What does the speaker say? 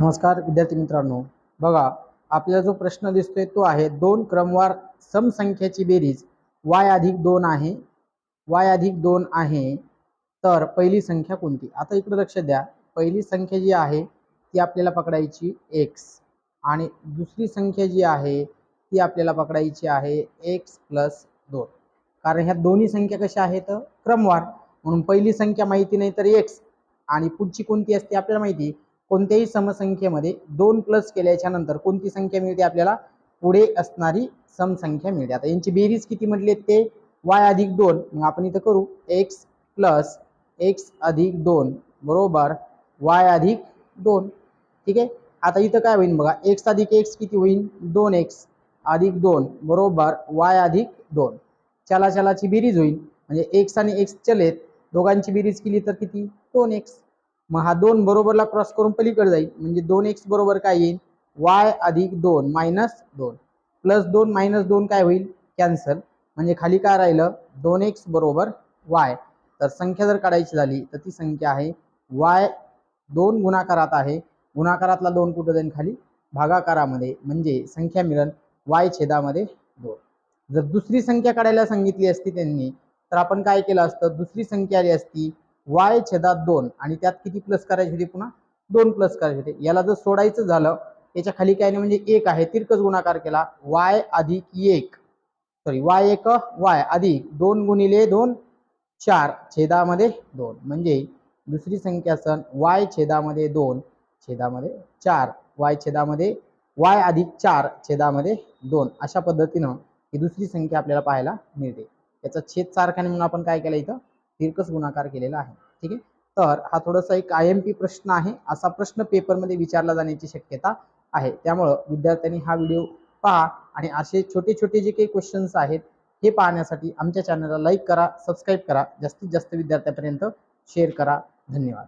नमस्कार विद्यार्थी मित्रांनो. बघा आपल्याला जो प्रश्न दिसतोय तो आहे दोन क्रमवार समसंख्याची बेरीज. वाय अधिक दोन आहे. वाय अधिक दोन आहे. तर पहिली संख्या कोणती? आता इकडे लक्ष द्या. पहिली संख्या जी आहे ती आपल्याला पकडायची एक्स. आणि दुसरी संख्या जी आहे ती आपल्याला पकडायची आहे एक्स प्लस दोन. कारण ह्या दोन्ही संख्या कशा आहेत? क्रमवार. म्हणून पहिली संख्या माहिती नाही तर एक्स. आणि पुढची कोणती असते आपल्याला माहिती? कोणत्याही समसंख्येमध्ये दोन प्लस केल्याच्यानंतर कोणती संख्या मिळते आपल्याला? पुढे असणारी समसंख्या मिळते. आता यांची बेरीज किती म्हटले ते? वाय अधिक दोन. मग आपण इथं करू. एक्स प्लस एक्स अधिक दोन. बरोबर? वाय अधिक दोन. ठीक आहे? आता इथं काय होईल बघा? एक्स अधिक एक्स किती होईल दोन एक्स अधिक दोन. बरोबर? वाय अधिक दोन. चला चलाची बेरीज होईल म्हणजे एक्स आणि एक्स चलेत. दोघांची बेरीज केली तर किती? दोन एक्स मग हा दोन बरोबरला क्रॉस करून पलीकडे जाईल. म्हणजे दोन एक्स बरोबर काय येईल? वाय अधिक दोन मायनस दोन. प्लस दोन मायनस दोन काय होईल? कॅन्सल म्हणजे खाली काय राहिलं? दोन एक्स बरोबर वाय तर संख्या जर काढायची झाली तर ती संख्या आहे वाय दोन गुणाकारात आहे. गुणाकारातला दोन कुठं जाईल खाली? भागाकारामध्ये. म्हणजे संख्या मिळन वाय छेदामध्ये दोन. जर दुसरी संख्या काढायला सांगितली असती त्यांनी तर आपण काय केलं असतं? दुसरी संख्या आली असती वाय छेदात दोन आणि त्यात किती प्लस करायची होती पुन्हा? दोन प्लस करायचे होते. याला जर सोडायचं झालं याच्या खाली काय नाही म्हणजे एक आहे तिरकस गुणाकार केला. वाय अधिक एक. सॉरी वाय एक वाय अधिक दोन गुणिले दोन चार छेदामध्ये दोन. म्हणजे दुसरी संख्या सण वाय छेदामध्ये दोन छेदामध्ये चार. वाय छेदामध्ये वाय अधिक चार छेदामध्ये दोन. अशा पद्धतीनं ही दुसरी संख्या आपल्याला पाहायला मिळते. याचा छेद सारखा म्हणून आपण काय केलं इथं? तिरकस गुणाकार केलेला आहे. ठीक आहे? तर हा थोडासा एक आय एम पी प्रश्न आहे. असा प्रश्न पेपरमध्ये विचारला जाण्याची शक्यता आहे. त्यामुळं विद्यार्थ्यांनी हा व्हिडिओ पहा आणि असे छोटे छोटे जे काही क्वेश्चन्स आहेत हे पाहण्यासाठी आमच्या चॅनलला लाईक करा सबस्क्राईब करा. जास्तीत जास्त विद्यार्थ्यांपर्यंत शेअर करा. धन्यवाद.